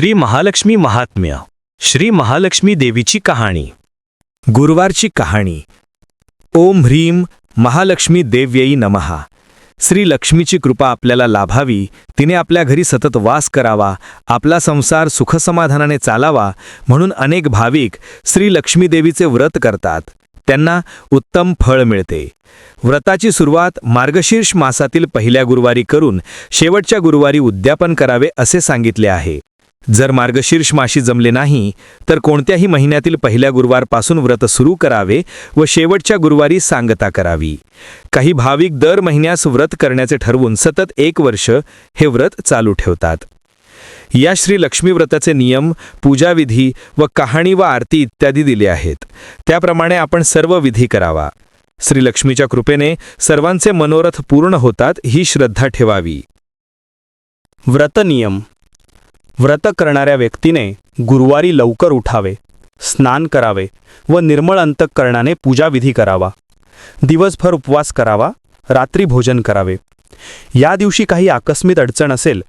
श्री महालक्ष्मी महात्म्य श्री महालक्ष्मी देवीची कहाणी. गुरुवारची कहाणी. ओम ह्रीम महालक्ष्मी देव्ययी नमहा श्री लक्ष्मीची कृपा आपल्याला लाभावी तिने आपल्या घरी सतत वास करावा आपला संसार सुखसमाधानाने चालावा म्हणून अनेक भाविक श्री लक्ष्मी देवीचे व्रत करतात. त्यांना उत्तम फळ मिळते. व्रताची सुरुवात मार्गशीर्ष मासातील पहिल्या गुरुवारी करून शेवटच्या गुरुवारी उद्यापन करावे असे सांगितले आहे. जर मार्गशीर्ष माशी जमले नाही तर कोणत्याही महिन्यातील पहिल्या गुरुवारपासून व्रत सुरू करावे व शेवटच्या गुरुवारी सांगता करावी. काही भाविक दर महिन्यास व्रत करण्याचे ठरवून सतत एक वर्ष हे व्रत चालू ठेवतात. या श्री लक्ष्मी व्रताचे नियम पूजाविधी व कहाणी व आरती इत्यादी दिले आहेत. त्याप्रमाणे आपण सर्व विधी करावा. श्रीलक्ष्मीच्या कृपेने सर्वांचे मनोरथ पूर्ण होतात ही श्रद्धा ठेवावी. व्रतनियम व्रत करणाऱ्या व्यक्तीने गुरुवारी लवकर उठावे स्नान करावे व निर्मळ अंतःकरणाने पूजाविधी करावा. दिवसभर उपवास करावा रात्री भोजन करावे. या दिवशी काही आकस्मिक अडचण असेल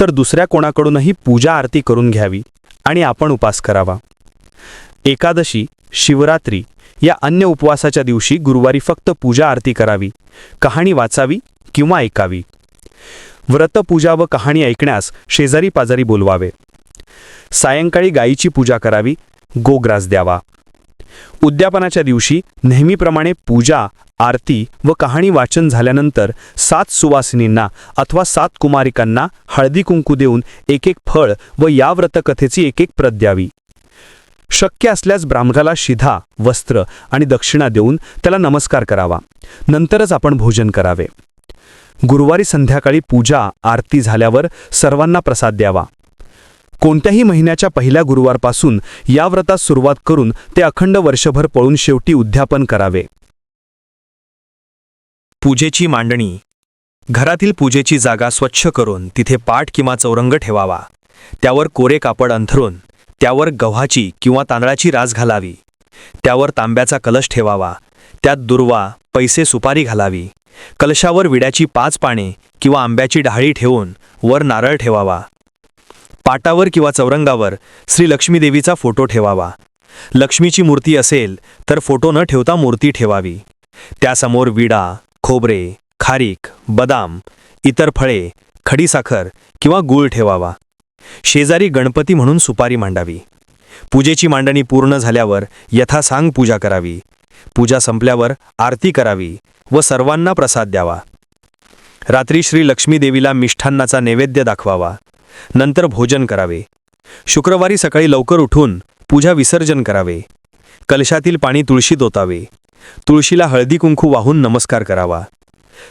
तर दुसऱ्या कोणाकडूनही पूजा आरती करून घ्यावी आणि आपण उपास करावा. एकादशी शिवरात्री या अन्य उपवासाच्या दिवशी गुरुवारी फक्त पूजा आरती करावी कहाणी वाचावी किंवा ऐकावी. व्रतपूजा व कहाणी ऐकण्यास शेजारी पाजारी बोलवावे. सायंकाळी गायीची पूजा करावी गोग्रास द्यावा. उद्यापनाच्या दिवशी नेहमीप्रमाणे पूजा आरती व कहाणी वाचन झाल्यानंतर सात सुवासिनींना अथवा सात कुमारिकांना हळदी कुंकू देऊन एक एक फळ व या व्रतकथेची एक एक प्रत द्यावी. शक्य असल्यास ब्राह्मणाला शिधा वस्त्र आणि दक्षिणा देऊन त्याला नमस्कार करावा. नंतरच आपण भोजन करावे. गुरुवारी संध्याकाळी पूजा आरती झाल्यावर सर्वांना प्रसाद द्यावा. कोणत्याही महिन्याच्या पहिल्या गुरुवारपासून या व्रतास सुरुवात करून ते अखंड वर्षभर पळून शेवटी उद्यापन करावे. पूजेची मांडणी. घरातील पूजेची जागा स्वच्छ करून तिथे पाट किंवा चौरंग ठेवावा. त्यावर कोरे कापड अंथरून त्यावर गव्हाची किंवा तांदळाची रास घालावी. त्यावर तांब्याचा कलश ठेवावा. त्यात दुर्वा पैसे सुपारी घालावी. कलशावर विड्याची पाच पाने किंवा आंब्याची डहाळी ठेवून वर नारळ ठेवावा. पाटावर किंवा चौरंगावर श्री लक्ष्मीदेवीचा फोटो ठेवावा. लक्ष्मीची मूर्ती असेल तर फोटो न ठेवता मूर्ती ठेवावी. त्यासमोर विडा खोबरे खारीक बदाम इतर फळे खडीसाखर किंवा गूळ ठेवावा. शेजारी गणपती म्हणून सुपारी मांडावी. पूजेची मांडणी पूर्ण झाल्यावर यथासांग पूजा करावी. पूजा संपल्यावर आरती करावी व सर्वांना प्रसाद द्यावा. रात्री श्री लक्ष्मी देवीला मिष्ठान्नाचा नैवेद्य दाखवावा. नंतर भोजन करावे. शुक्रवारी सकाळी लवकर उठून पूजा विसर्जन करावे. कलशातील पाणी तुळशीत ओतावे तुळशीला हळदी कुंकू वाहून नमस्कार करावा.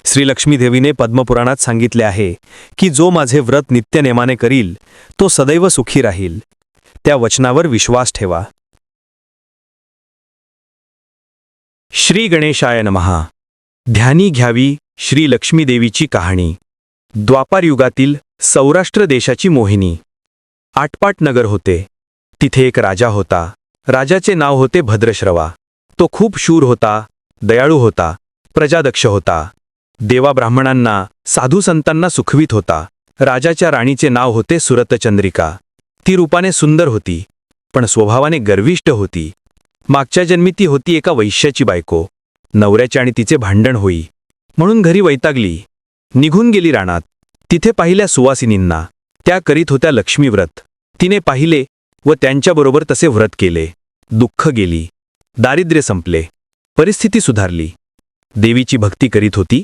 श्री देवीने पद्मपुराणात सांगितले आहे की जो माझे व्रत नित्यनेमाने करील तो सदैव सुखी राहील. त्या वचनावर विश्वास ठेवा. श्री गणेशाय नमहा ध्यानी घ्यावी श्री लक्ष्मीदेवीची कहाणी. द्वापारयुगातील सौराष्ट्र देशाची मोहिनी. आटपाट नगर होते. तिथे एक राजा होता. राजाचे नाव होते भद्रश्रवा. तो खूप शूर होता दयाळू होता प्रजादक्ष होता. देवा ब्राह्मणांना साधू संतांना सुखवीत होता. राजाच्या राणीचे नाव होते सुरतचंद्रिका. ती रूपाने सुंदर होती पण स्वभावाने गर्विष्ठ होती. मागच्या जन्मी ती होती एका वैश्याची बायको. नवऱ्याचे आणि तिचे भांडण होई. म्हणून घरी वैतागली. निघून गेली रानात. तिथे पाहिल्या सुवासिनींना. त्या करीत होत्या लक्ष्मीव्रत तिने पाहिले व त्यांच्याबरोबर तसे व्रत केले. दुःख गेली. दारिद्र्य संपले. परिस्थिती सुधारली. देवीची भक्ती करीत होती.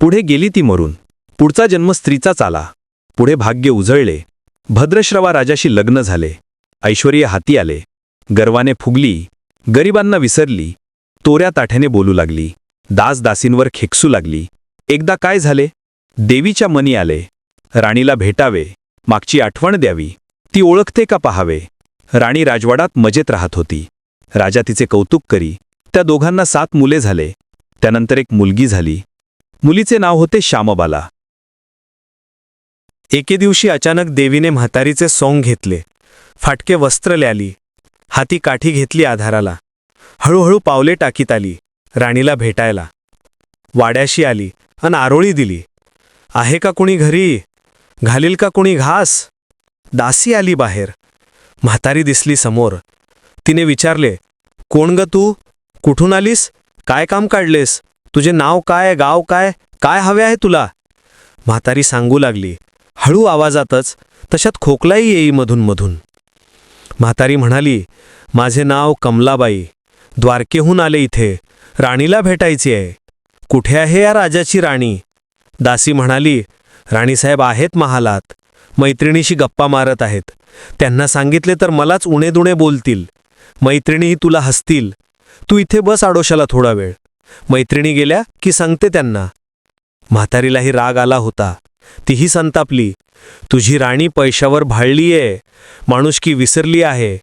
पुढे गेली ती मरून. पुढचा जन्म स्त्रीचाच आला. पुढे भाग्य उजळले. भद्रश्रवा राजाशी लग्न झाले. ऐश्वर्य हाती आले. गर्वाने फुगली. गरिबांना विसरली तोऱ्या ताठ्याने बोलू लागली दासदासींवर खेकसू लागली. एकदा काय झाले? देवीच्या मनी आले. राणीला भेटावे मागची आठवण द्यावी. ती ओळखते का पहावे? राणी राजवाडात मजेत राहत होती. राजा तिचे कौतुक करी. त्या दोघांना सात मुले झाले. त्यानंतर एक मुलगी झाली. मुलीचे नाव होते श्यामबाला. एके दिवशी अचानक देवीने म्हातारीचे सोंग घेतले. फाटके वस्त्र ल्याली. हाती काठी घेतली आधाराला. हळूहळू पावले टाकीत आली. राणीला भेटायला. वाड्याशी आली. अन आरोळी दिली. आहे का कुणी घरी? घालील का कुणी घास? दासी आली बाहेर. म्हातारी दिसली समोर. तिने विचारले कोण ग तू? कुठून आलीस? काय काम काढलेस? तुझे नाव काय गाव काय? काय हवे आहे तुला? म्हातारी सांगू लागली. हळू आवाजातच तशात खोकलाही येई मधून मधून म्हातारी म्हणाली माझे नाव कमलाबाई. द्वारकेहून आले इथे. राणीला भेटायची आहे. कुठे आहे या राजाची राणी? दासी म्हणाली राणीसाहेब आहेत महालात. मैत्रिणीशी गप्पा मारत आहेत. त्यांना सांगितले तर मलाच उणेदुणे बोलतील. मैत्रिणीही तुला हसतील. तू इथे बस आडोशाला थोडा वेळ. मैत्रिणी गेल्या की सांगते त्यांना. म्हातारीलाही राग आला होता. तीही संतापली. तुझी राणी पैशावर भाळलीये माणुसकी विसरली आहे.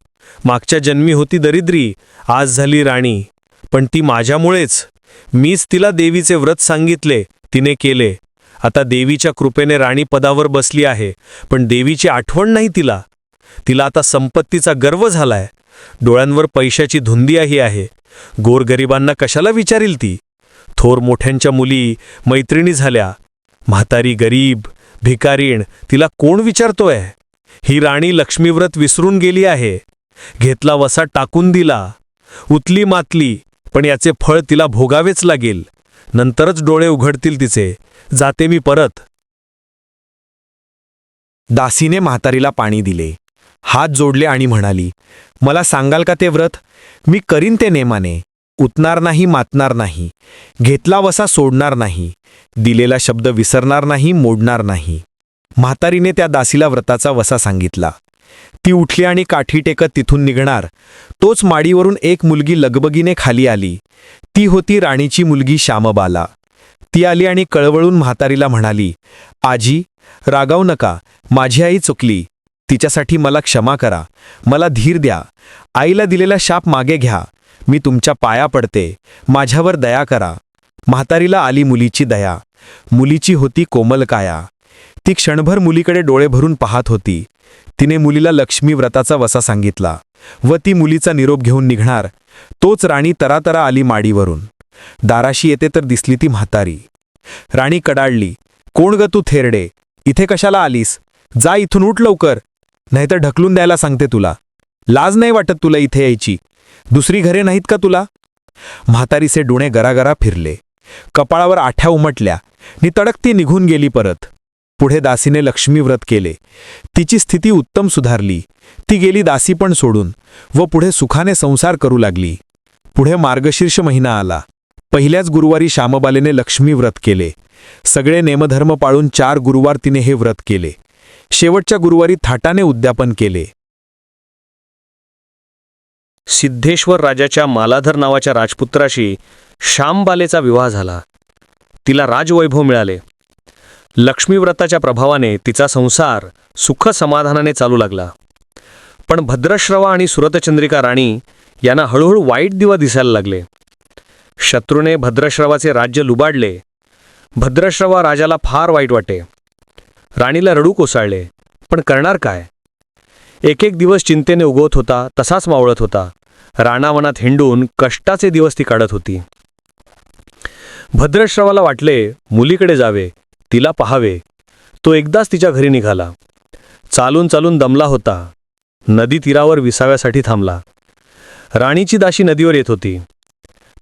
मागच्या जन्मी होती दरिद्री आज झाली राणी. पण ती माझ्यामुळेच. मीच तिला देवीचे व्रत सांगितले तिने केले. आता देवीच्या कृपेने राणी पदावर बसली आहे पण देवीची आठवण नाही तिला. तिला आता संपत्तीचा गर्व झालाय. डोळ्यांवर पैशाची धुंदीही आहे. गोरगरिबांना कशाला विचारील ती? थोर मोठ्यांच्या मुली मैत्रिणी झाल्या. म्हातारी गरीब भिकारीण तिला कोण विचारतोय? ही राणी लक्ष्मीव्रत विसरून गेली आहे. घेतला वसा टाकून दिला. उतली मातली पण याचे फळ तिला भोगावेच लागेल. नंतरच डोळे उघडतील तिचे. जाते मी परत. दासीने म्हातारीला पाणी दिले. हात जोडले आणि म्हणाली मला सांगाल का ते व्रत? मी करीन ते नेमाने. उतणार नाही मातणार नाही. घेतला वसा सोडणार नाही. दिलेला शब्द विसरणार नाही मोडणार नाही. म्हातारीने त्या दासीला व्रताचा वसा सांगितला. ती उठली आणि काठी टेकत तिथून निघणार. तोच माडीवरून एक मुलगी लगबगीने खाली आली. ती होती राणीची मुलगी श्यामबाला. ती आली आणि कळवळून म्हातारीला म्हणाली आजी रागावू नका. माझी आई चुकली. तिच्यासाठी मला क्षमा करा. मला धीर द्या. आईला दिलेला शाप मागे घ्या. मी तुमच्या पाया पडते. माझ्यावर दया करा. म्हातारीला आली मुलीची दया. मुलीची होती कोमल काया. ती क्षणभर मुलीकडे डोळे भरून पाहत होती. तिने मुलीला लक्ष्मी व्रताचा वसा सांगितला व ती मुलीचा निरोप घेऊन निघणार. तोच राणी तरातरा आली माडीवरून. दाराशी येते तर दिसली ती म्हातारी. राणी कडाळली कोण ग तू थेरडे? इथे कशाला आलीस? जा इथून उठ लवकर. नाहीतर ढकलून द्यायला सांगते तुला. लाज नाही वाटत तुला इथे यायची. दुसरी घरे नाहीत का तुला? म्हातारीचे डोळे गरागरा फिरले. कपाळावर आठ्या उमटल्या. नि ती निघून गेली परत. पुढे दासीने लक्ष्मी व्रत केले. तिची स्थिती उत्तम सुधारली. ती गेली दासी पण सोडून व पुढे सुखाने संसार करू लागली. पुढे मार्गशीर्ष महिना आला. पहिल्याच गुरुवारी श्यामबालेने लक्ष्मी व्रत केले. सगळे नेमधर्म पाळून चार गुरुवार तिने हे व्रत केले. शेवटच्या गुरुवारी थाटाने उद्यापन केले. सिद्धेश्वर राजाच्या मालाधर नावाच्या राजपुत्राशी श्यामबालेचा विवाह झाला. तिला राजवैभव मिळाले. लक्ष्मीव्रताच्या प्रभावाने तिचा संसार सुख समाधानाने चालू लागला. पण भद्रश्रवा आणि सुरतचंद्रिका राणी यांना हळूहळू वाईट दिवा दिसायला लागले. शत्रूने भद्रश्रवाचे राज्य लुबाडले. भद्रश्रवा राजाला फार वाईट वाटे. राणीला रडू कोसळले. पण करणार काय? एक एक दिवस चिंतेने उगवत होता तसाच मावळत होता. राणावनात हिंडून कष्टाचे दिवस ती काढत होती. भद्रश्रवाला वाटले मुलीकडे जावे तिला पहावे. तो एकदाच तिच्या घरी निघाला. चालून चालून दमला होता. नदी तीरावर विसाव्यासाठी थांबला. राणीची दाशी नदीवर येत होती.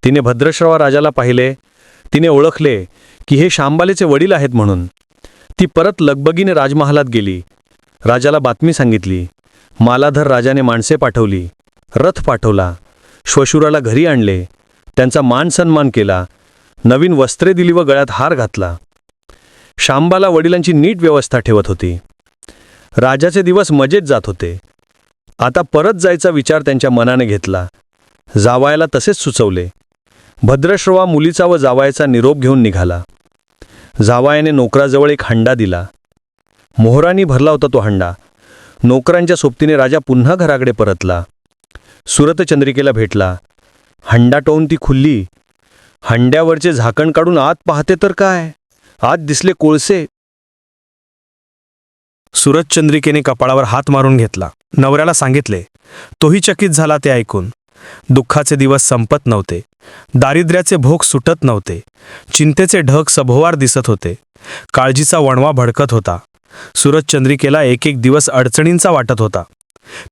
तिने भद्रश्रवा राजाला पाहिले. तिने ओळखले की हे शांबालेचे वडील आहेत म्हणून. ती परत लगबगीने राजमहालात गेली. राजाला बातमी सांगितली. मालाधर राजाने माणसे पाठवली रथ पाठवला श्वशुराला घरी आणले त्यांचा मान सन्मान केला नवीन वस्त्रे दिली व गळ्यात हार घातला. शांबाला वडिलांची नीट व्यवस्था ठेवत होती. राजाचे दिवस मजेत जात होते. आता परत जायचा विचार त्यांच्या मनाने घेतला. जावायला तसेच सुचवले. भद्रश्रवा मुलीचा व जावायचा निरोप घेऊन निघाला. जावायाने नोकराजवळ एक हंडा दिला. मोहरानी भरला होता तो हंडा. नोकरांच्या सोबतीने राजा पुन्हा घराकडे परतला. सुरतचंद्रिकेला भेटला. हंडा टोवून ती खुल्ली. हंड्यावरचे झाकण काढून आत पाहते तर काय? आत दिसले कोळसे. सुरतचंद्रिकेने कपाळावर हात मारून घेतला. नवऱ्याला सांगितले तोही चकित झाला ते ऐकून. दुःखाचे दिवस संपत नव्हते. दारिद्र्याचे भोग सुटत नव्हते. चिंतेचे ढग सभोवार दिसत होते. काळजीचा वणवा भडकत होता. सूरजचंद्रिकेला एक एक दिवस अडचणींचा वाटत होता.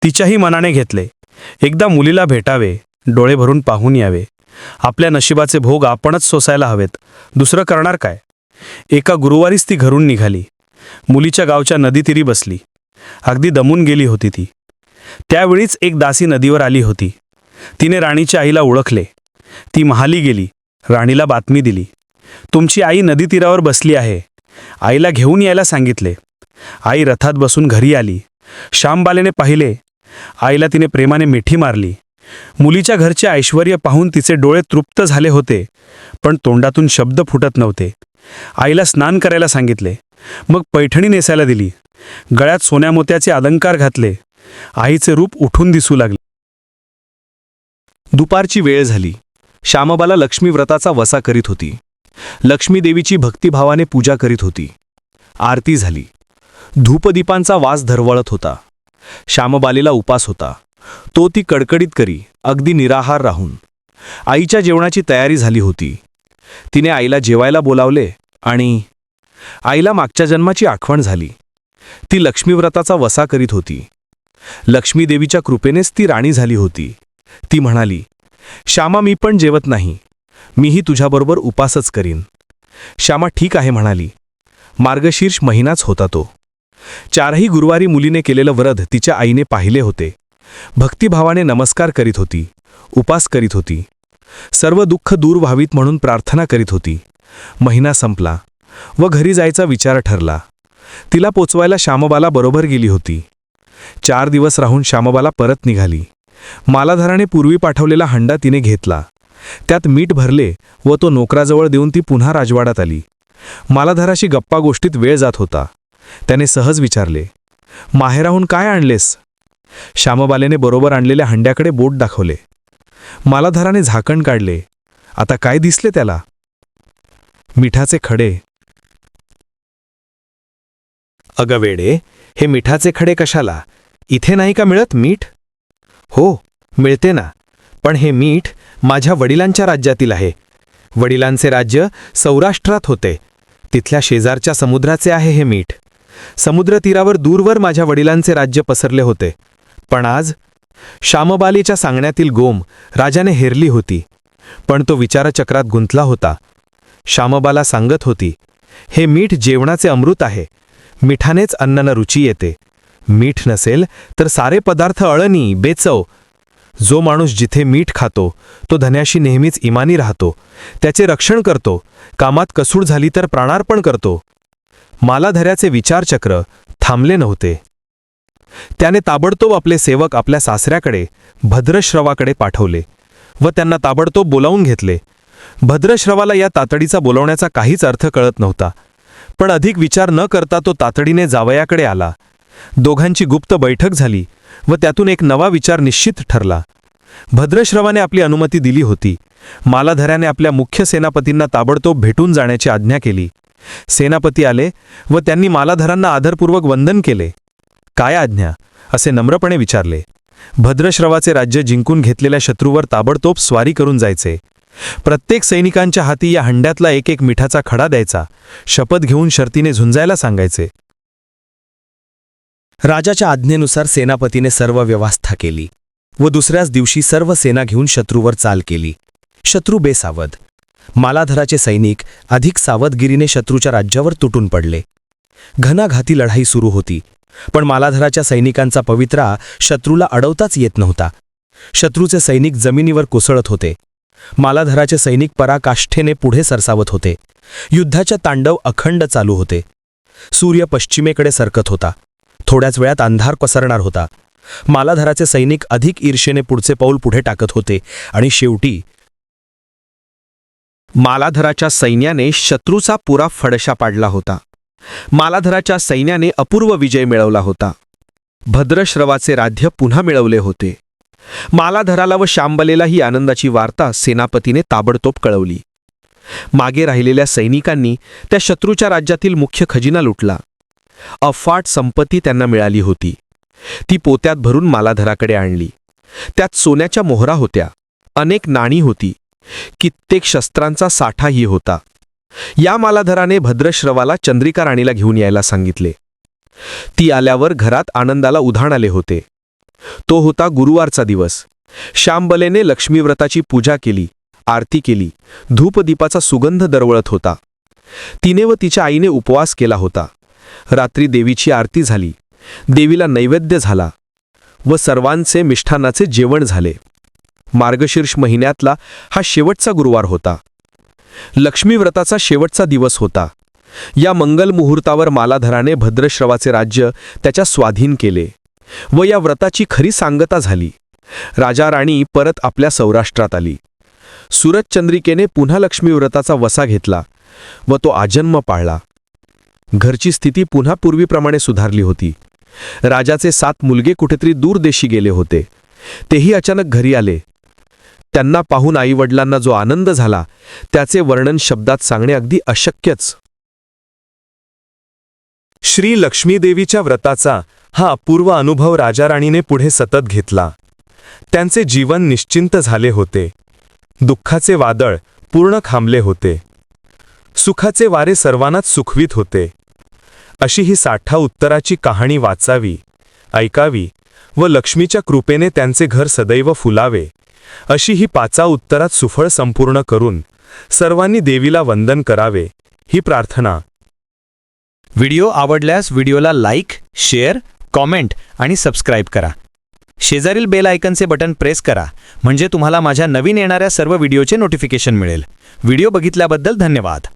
तिच्याही मनाने घेतले एकदा मुलीला भेटावे डोळे भरून पाहून यावे. आपल्या नशिबाचे भोग आपणच सोसायला हवेत. दुसरं करणार काय? एका गुरुवारीच ती घरून निघाली. मुलीच्या गावच्या नदीतीरी बसली. अगदी दमून गेली होती ती. त्यावेळीच एक दासी नदीवर आली होती. तिने राणीच्या आईला ओळखले. ती महाली गेली. राणीला बातमी दिली. तुमची आई नदीतीरावर बसली आहे. आईला घेऊन यायला सांगितले. आई रथात बसून घरी आली. श्यामबालेने पाहिले. आईला तिने प्रेमाने मिठी मारली. मुलीच्या घरचे ऐश्वर पाहून तिचे डोळे तृप्त झाले होते पण तोंडातून शब्द फुटत नव्हते. आईला स्नान करायला सांगितले. मग पैठणी नेसायला दिली. गळ्यात सोन्यामोत्याचे अलंकार घातले. आईचे रूप उठून दिसू लागले. दुपारची वेळ झाली. श्यामबाला लक्ष्मी व्रताचा वसा करीत होती. लक्ष्मीदेवीची भक्तिभावाने पूजा करीत होती. आरती झाली. धूपदीपांचा वास धरवळत होता. श्यामबालेला उपास होता. तो ती कडकडीत करी अगदी निराहार राहून. आईच्या जेवणाची तयारी झाली होती. तिने आईला जेवायला बोलावले आणि आईला मागच्या जन्माची आठवण झाली. ती लक्ष्मीव्रताचा वसा करीत होती. लक्ष्मीदेवीच्या कृपेनेच ती राणी झाली होती. ती म्हणाली श्यामा मी पण जेवत नाही. मीही तुझ्याबरोबर उपासच करीन. श्यामा ठीक आहे म्हणाली. मार्गशीर्ष महिनाच होता तो. चारही गुरुवारी मुलीने केलेलं व्रत तिच्या आईने पाहिले होते. भक्तिभावाने नमस्कार करीत होती उपास करीत होती. सर्व दुःख दूर व्हावीत म्हणून प्रार्थना करीत होती. महिना संपला व घरी जायचा विचार ठरला. तिला पोचवायला श्यामबाला बरोबर गेली होती. चार दिवस राहून श्यामबाला परत निघाली. मालाधाराने पूर्वी पाठवलेला हंडा तिने घेतला. त्यात मीठ भरले व तो नोकराजवळ देऊन ती पुन्हा राजवाड्यात आली. मालाधाराशी गप्पा गोष्टीत वेळ जात होता. त्याने सहज विचारले माहेराहून काय आणलेस? श्यामबालेने बरोबर आणलेल्या हंड्याकडे बोट दाखवले. मालाधाराने झाकण काढले आता काय दिसले त्याला? मिठाचे खडे. अगं वेडे हे मिठाचे खडे कशाला? इथे नाही का मिळत मीठ? हो मिळते ना पण हे मीठ माझ्या वडिलांच्या राज्यातील आहे. वडिलांचे राज्य सौराष्ट्रात होते. तिथल्या शेजारच्या समुद्राचे आहे हे मीठ. समुद्रतीरावर दूरवर माझ्या वडिलांचे राज्य पसरले होते. पण आज श्यामबालीच्या सांगण्यातील गोम राजाने हेरली होती पण तो विचारचक्रात गुंतला होता. श्यामबाला सांगत होती हे मीठ जेवणाचे अमृत आहे. मिठानेच अन्नाला रुची येते. मीठ नसेल तर सारे पदार्थ अळणी बेचव. जो माणूस जिथे मीठ खातो तो धन्याशी नेहमीच इमानी राहतो. त्याचे रक्षण करतो. कामात कसूड झाली तर प्राणार्पण करतो. मालाधऱ्याचे विचारचक्र थांबले नव्हते. त्याने ताबडतोब आपले सेवक आपल्या सासऱ्याकडे भद्रश्रवाकडे पाठवले व त्यांना ताबडतोब बोलावून घेतले. भद्रश्रवाला या तातडीचा बोलवण्याचा काहीच अर्थ कळत नव्हता पण अधिक विचार न करता तो तातडीने जावयाकडे आला. दोघांची गुप्त बैठक झाली व त्यातून एक नवा विचार निश्चित ठरला. भद्रश्रवाने आपली अनुमती दिली होती. मालाधऱ्याने आपल्या मुख्य सेनापतींना ताबडतोब भेटून जाण्याची आज्ञा केली. सेनापती आले व त्यांनी मालाधरांना आदरपूर्वक वंदन केले. काय आज्ञा? असे नम्रपणे विचारले. भद्रश्रवाचे राज्य जिंकून घेतलेल्या शत्रूवर ताबडतोब स्वारी करून जायचे. प्रत्येक सैनिकांच्या हाती या हंड्यातला एक एक मिठाचा खडा द्यायचा. शपथ घेऊन शर्तीने झुंजायला सांगायचे. राजाच्या आज्ञेनुसार सेनापतीने सर्व व्यवस्था केली व दुसऱ्याच दिवशी सर्व सेना घेऊन शत्रूवर चाल केली. शत्रू बेसावध. मालाधराचे सैनिक अधिक सावधगिरीने शत्रूच्या राज्यावर तुटून पडले. घनाघाती लढाई सुरू होती. पण मालाधराच्या सैनिकांचा पवित्रा शत्रूला अडवताच येत नव्हता. शत्रूचे सैनिक जमिनीवर कोसळत होते. मालाधराचे सैनिक पराकाष्ठेने पुढे सरसावत होते. युद्धाच्या तांडव अखंड चालू होते. सूर्य पश्चिमेकडे सरकत होता. थोड्याच वेळात अंधार पसरणार होता. मालाधराचे सैनिक अधिक ईर्षेने पुढचे पाऊल पुढे टाकत होते आणि शेवटी मालाधराच्या सैन्याने शत्रूचा पुरा फडशा पाडला होता. मालाधराच्या सैन्याने अपूर्व विजय मिळवला होता. भद्रश्रवाचे राज्य पुन्हा मिळवले होते. मालाधराला व शांबलेला ही आनंदाची वार्ता सेनापतीने ताबडतोब कळवली. मागे राहिलेल्या सैनिकांनी त्या शत्रूच्या राज्यातील मुख्य खजिना लुटला. अफाट संपत्ती त्यांना मिळाली होती. ती पोत्यात भरून मालाधराकडे आणली. त्यात सोन्याच्या मोहरा होत्या. अनेक नाणी होती. कित्येक शस्त्रांचा साठाही होता. या मालाधराने भद्रश्रवाला चंद्रिका राणीला घेऊन यायला सांगितले. ती आल्यावर घरात आनंदाला उधाण आले होते. तो होता गुरुवारचा दिवस. श्यामबलेने लक्ष्मीव्रताची पूजा केली आरती केली धूपदीपाचा सुगंध दरवळत होता. तिने व तिच्या आईने उपवास केला होता. रात्री देवीची आरती झाली. देवीला नैवेद्य झाला व सर्वांचे मिष्ठानाचे जेवण झाले. मार्गशीर्ष महिन्यातला हा शेवटचा गुरुवार होता. लक्ष्मीव्रताचा शेवटचा दिवस होता. या मंगल मुहूर्तावर मालाधराने भद्रश्रवाचे राज्य त्याच्या स्वाधीन केले व या व्रताची खरी सांगता झाली. राजा राणी परत आपल्या सौराष्ट्रात आली. सुरतचंद्रिकेने पुन्हा लक्ष्मीव्रताचा वसा घेतला व तो आजन्म पाळला. घरची स्थिती पुन्हा पूर्वीप्रमाणे सुधारली होती. राजाचे सात मुलगे कुठेतरी दूरदेशी गेले होते. तेही अचानक घरी आले. त्यांना पाहून आईवडिलांना जो आनंद झाला त्याचे वर्णन शब्दात सांगणे अगदी अशक्यच. श्री लक्ष्मीदेवीच्या व्रताचा हा अपूर्व अनुभव राजाराणीने पुढे सतत घेतला. त्यांचे जीवन निश्चिंत झाले होते. दुःखाचे वादळ पूर्ण खांबले होते. सुखाचे वारे सर्वांनाच सुखवीत होते. अशी ही साठा उत्तराची कहाणी वाचावी ऐकावी व लक्ष्मीच्या कृपेने त्यांचे घर सदैव फुलावे. अशी ही पाचा उत्तरात सुफळ संपूर्ण करून सर्वांनी देवीला वंदन करावे ही प्रार्थना. व्हिडिओ आवडल्यास व्हिडिओला लाईक शेअर कॉमेंट आणि सबस्क्राईब करा. शेजारील बेल आयकनचे बटन प्रेस करा म्हणजे तुम्हाला माझ्या नवीन येणाऱ्या सर्व व्हिडिओचे नोटिफिकेशन मिळेल. व्हिडिओ बघितल्याबद्दल धन्यवाद.